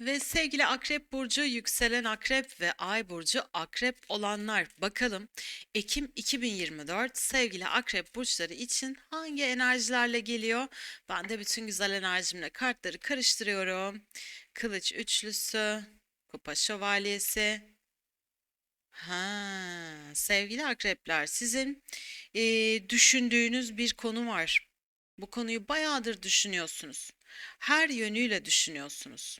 Ve sevgili Akrep Burcu, yükselen Akrep ve Ay Burcu Akrep olanlar bakalım Ekim 2024 sevgili Akrep Burçları için hangi enerjilerle geliyor? Ben de bütün güzel enerjimle kartları karıştırıyorum. Kılıç üçlüsü, kupa şövalyesi. Ha, sevgili Akrepler sizin eee, düşündüğünüz bir konu var. Bu konuyu bayağıdır düşünüyorsunuz. Her yönüyle düşünüyorsunuz.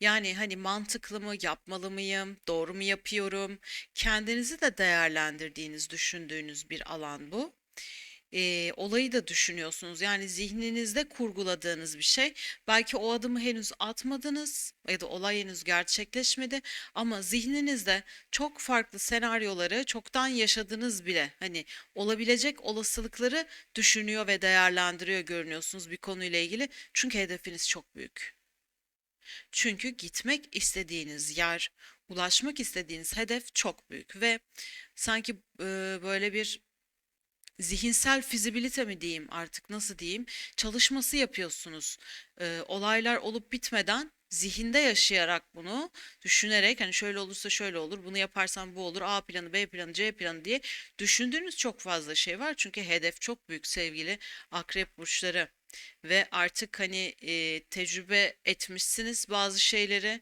Yani hani mantıklı mı, yapmalı mıyım, doğru mu yapıyorum? Kendinizi de değerlendirdiğiniz, düşündüğünüz bir alan bu. Ee, olayı da düşünüyorsunuz. Yani zihninizde kurguladığınız bir şey. Belki o adımı henüz atmadınız ya da olay henüz gerçekleşmedi ama zihninizde çok farklı senaryoları çoktan yaşadınız bile. Hani olabilecek olasılıkları düşünüyor ve değerlendiriyor görünüyorsunuz bir konuyla ilgili. Çünkü hedefiniz çok büyük. Çünkü gitmek istediğiniz yer, ulaşmak istediğiniz hedef çok büyük ve sanki böyle bir zihinsel fizibilite mi diyeyim artık nasıl diyeyim çalışması yapıyorsunuz. Olaylar olup bitmeden zihinde yaşayarak bunu düşünerek hani şöyle olursa şöyle olur, bunu yaparsam bu olur, A planı, B planı, C planı diye düşündüğünüz çok fazla şey var. Çünkü hedef çok büyük sevgili akrep burçları ve artık hani e, tecrübe etmişsiniz bazı şeyleri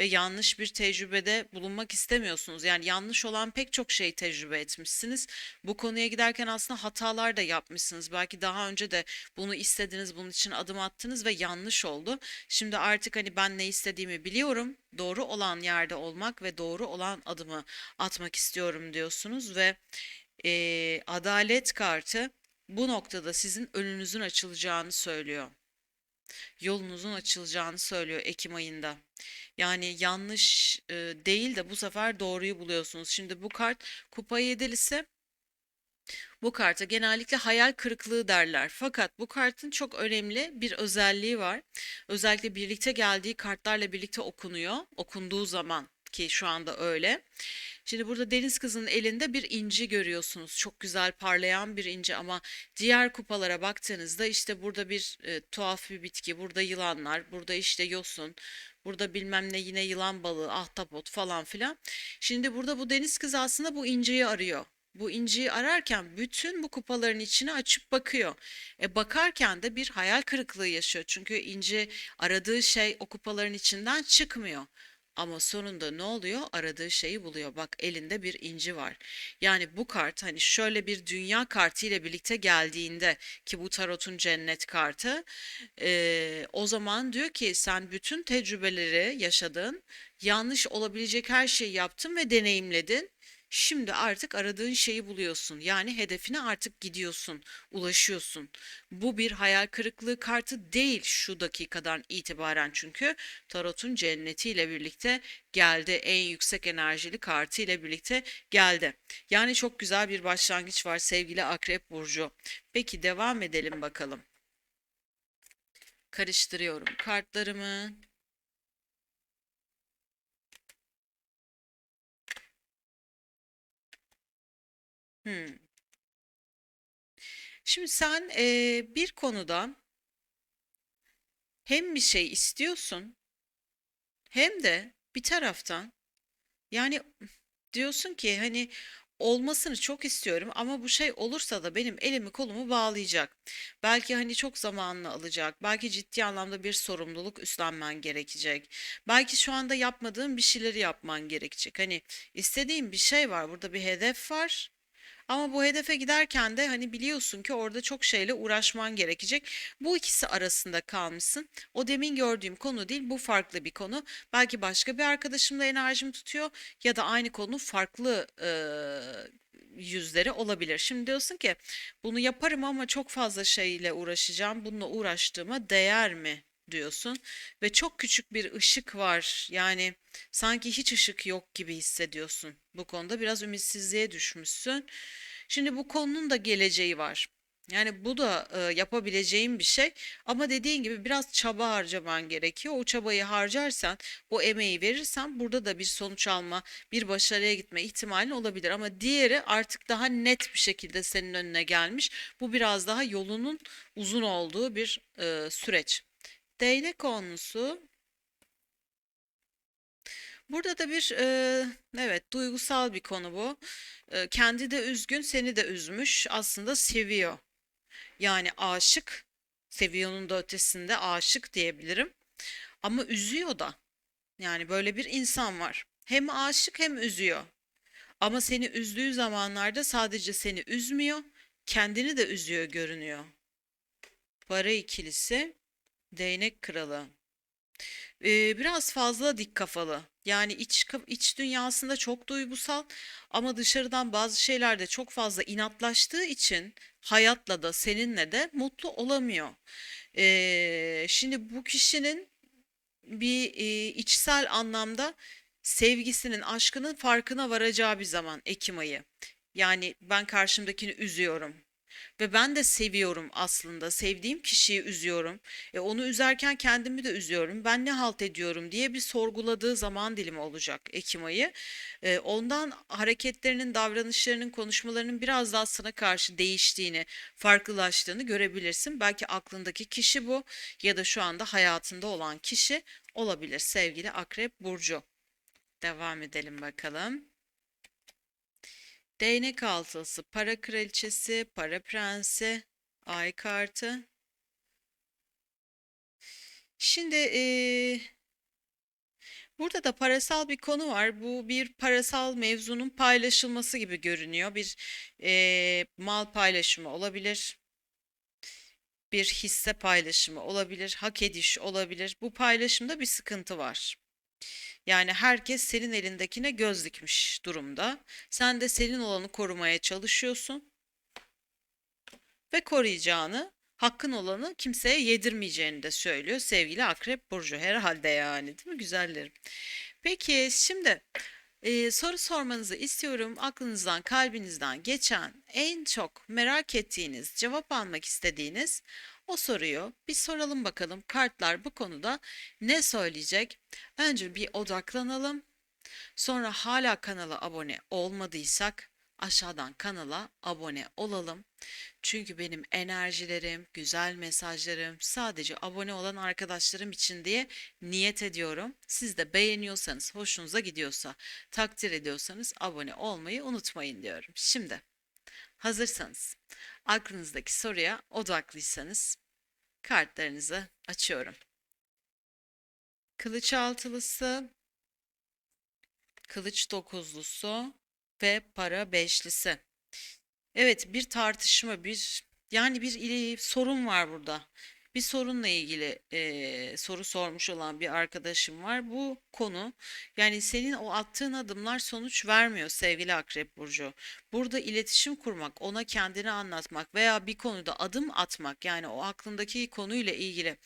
ve yanlış bir tecrübede bulunmak istemiyorsunuz. Yani yanlış olan pek çok şeyi tecrübe etmişsiniz. Bu konuya giderken aslında hatalar da yapmışsınız. Belki daha önce de bunu istediniz, bunun için adım attınız ve yanlış oldu. Şimdi artık hani ben ne istediğimi biliyorum. Doğru olan yerde olmak ve doğru olan adımı atmak istiyorum diyorsunuz ve e, adalet kartı bu noktada sizin önünüzün açılacağını söylüyor. Yolunuzun açılacağını söylüyor Ekim ayında. Yani yanlış e, değil de bu sefer doğruyu buluyorsunuz. Şimdi bu kart kupa yedilisi bu karta genellikle hayal kırıklığı derler. Fakat bu kartın çok önemli bir özelliği var. Özellikle birlikte geldiği kartlarla birlikte okunuyor. Okunduğu zaman ki şu anda öyle. Şimdi burada deniz kızının elinde bir inci görüyorsunuz. Çok güzel parlayan bir inci ama diğer kupalara baktığınızda işte burada bir e, tuhaf bir bitki, burada yılanlar, burada işte yosun, burada bilmem ne yine yılan balığı, ahtapot falan filan. Şimdi burada bu deniz kızı aslında bu inciyi arıyor. Bu inciyi ararken bütün bu kupaların içine açıp bakıyor. E bakarken de bir hayal kırıklığı yaşıyor. Çünkü inci aradığı şey o kupaların içinden çıkmıyor. Ama sonunda ne oluyor? Aradığı şeyi buluyor. Bak elinde bir inci var. Yani bu kart hani şöyle bir dünya kartı ile birlikte geldiğinde ki bu tarotun cennet kartı eee, o zaman diyor ki sen bütün tecrübeleri yaşadın, yanlış olabilecek her şeyi yaptın ve deneyimledin. Şimdi artık aradığın şeyi buluyorsun. Yani hedefine artık gidiyorsun, ulaşıyorsun. Bu bir hayal kırıklığı kartı değil şu dakikadan itibaren çünkü Tarot'un cennetiyle birlikte geldi. En yüksek enerjili kartı ile birlikte geldi. Yani çok güzel bir başlangıç var sevgili Akrep Burcu. Peki devam edelim bakalım. Karıştırıyorum kartlarımı. Hmm. Şimdi sen eee, bir konuda hem bir şey istiyorsun hem de bir taraftan yani diyorsun ki hani olmasını çok istiyorum ama bu şey olursa da benim elimi kolumu bağlayacak. Belki hani çok zamanını alacak. Belki ciddi anlamda bir sorumluluk üstlenmen gerekecek. Belki şu anda yapmadığın bir şeyleri yapman gerekecek. Hani istediğin bir şey var. Burada bir hedef var. Ama bu hedefe giderken de hani biliyorsun ki orada çok şeyle uğraşman gerekecek. Bu ikisi arasında kalmışsın. O demin gördüğüm konu değil, bu farklı bir konu. Belki başka bir arkadaşımla enerjim tutuyor ya da aynı konu farklı eee, yüzleri olabilir. Şimdi diyorsun ki bunu yaparım ama çok fazla şeyle uğraşacağım. Bununla uğraştığıma değer mi? diyorsun ve çok küçük bir ışık var. Yani sanki hiç ışık yok gibi hissediyorsun. Bu konuda biraz ümitsizliğe düşmüşsün. Şimdi bu konunun da geleceği var. Yani bu da e, yapabileceğin bir şey ama dediğin gibi biraz çaba harcaman gerekiyor. O çabayı harcarsan, o emeği verirsen burada da bir sonuç alma, bir başarıya gitme ihtimalin olabilir. Ama diğeri artık daha net bir şekilde senin önüne gelmiş. Bu biraz daha yolunun uzun olduğu bir e, süreç. Değnek konusu Burada da bir e, evet duygusal bir konu bu. E, kendi de üzgün, seni de üzmüş. Aslında seviyor. Yani aşık. Seviyor'un da ötesinde aşık diyebilirim. Ama üzüyor da. Yani böyle bir insan var. Hem aşık hem üzüyor. Ama seni üzdüğü zamanlarda sadece seni üzmüyor, kendini de üzüyor görünüyor. Para ikilisi, değnek kralı. Ee, biraz fazla dik kafalı. Yani iç iç dünyasında çok duygusal ama dışarıdan bazı şeylerde çok fazla inatlaştığı için hayatla da seninle de mutlu olamıyor. Ee, şimdi bu kişinin bir e, içsel anlamda sevgisinin, aşkının farkına varacağı bir zaman Ekim ayı. Yani ben karşımdakini üzüyorum. Ve ben de seviyorum aslında. Sevdiğim kişiyi üzüyorum. E onu üzerken kendimi de üzüyorum. Ben ne halt ediyorum diye bir sorguladığı zaman dilimi olacak Ekim ayı. E, ondan hareketlerinin, davranışlarının, konuşmalarının biraz daha sana karşı değiştiğini, farklılaştığını görebilirsin. Belki aklındaki kişi bu ya da şu anda hayatında olan kişi olabilir sevgili Akrep Burcu. Devam edelim bakalım. Değnek altısı, para kraliçesi, para prensi, ay kartı. Şimdi eee, burada da parasal bir konu var. Bu bir parasal mevzunun paylaşılması gibi görünüyor. Bir eee, mal paylaşımı olabilir, bir hisse paylaşımı olabilir, hak ediş olabilir. Bu paylaşımda bir sıkıntı var. Yani herkes senin elindekine göz dikmiş durumda. Sen de senin olanı korumaya çalışıyorsun ve koruyacağını, hakkın olanı kimseye yedirmeyeceğini de söylüyor sevgili Akrep Burcu. Herhalde yani, değil mi güzellerim? Peki şimdi e, soru sormanızı istiyorum. Aklınızdan, kalbinizden geçen en çok merak ettiğiniz, cevap almak istediğiniz o soruyu bir soralım bakalım. Kartlar bu konuda ne söyleyecek? Önce bir odaklanalım. Sonra hala kanala abone olmadıysak aşağıdan kanala abone olalım. Çünkü benim enerjilerim, güzel mesajlarım sadece abone olan arkadaşlarım için diye niyet ediyorum. Siz de beğeniyorsanız, hoşunuza gidiyorsa, takdir ediyorsanız abone olmayı unutmayın diyorum. Şimdi hazırsanız, aklınızdaki soruya odaklıysanız kartlarınızı açıyorum. Kılıç altılısı, kılıç dokuzlusu ve para beşlisi. Evet, bir tartışma, bir yani bir sorun var burada. Bir sorunla ilgili eee, soru sormuş olan bir arkadaşım var. Bu konu yani senin o attığın adımlar sonuç vermiyor sevgili Akrep Burcu. Burada iletişim kurmak, ona kendini anlatmak veya bir konuda adım atmak yani o aklındaki konuyla ilgili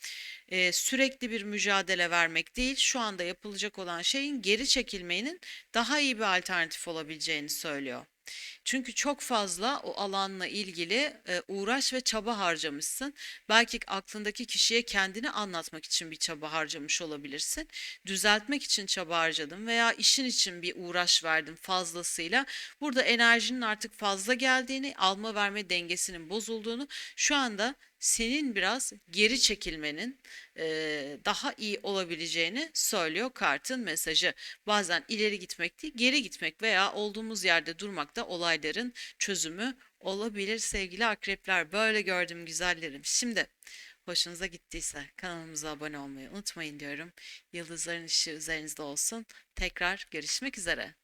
eee, sürekli bir mücadele vermek değil. Şu anda yapılacak olan şeyin geri çekilmenin daha iyi bir alternatif olabileceğini söylüyor. Çünkü çok fazla o alanla ilgili uğraş ve çaba harcamışsın. Belki aklındaki kişiye kendini anlatmak için bir çaba harcamış olabilirsin. Düzeltmek için çaba harcadın veya işin için bir uğraş verdin fazlasıyla. Burada enerjinin artık fazla geldiğini, alma verme dengesinin bozulduğunu, şu anda senin biraz geri çekilmenin eee, daha iyi olabileceğini söylüyor kartın mesajı. Bazen ileri gitmek değil, geri gitmek veya olduğumuz yerde durmak da olayların çözümü olabilir sevgili akrepler. Böyle gördüm güzellerim. Şimdi hoşunuza gittiyse kanalımıza abone olmayı unutmayın diyorum. Yıldızların ışığı üzerinizde olsun. Tekrar görüşmek üzere.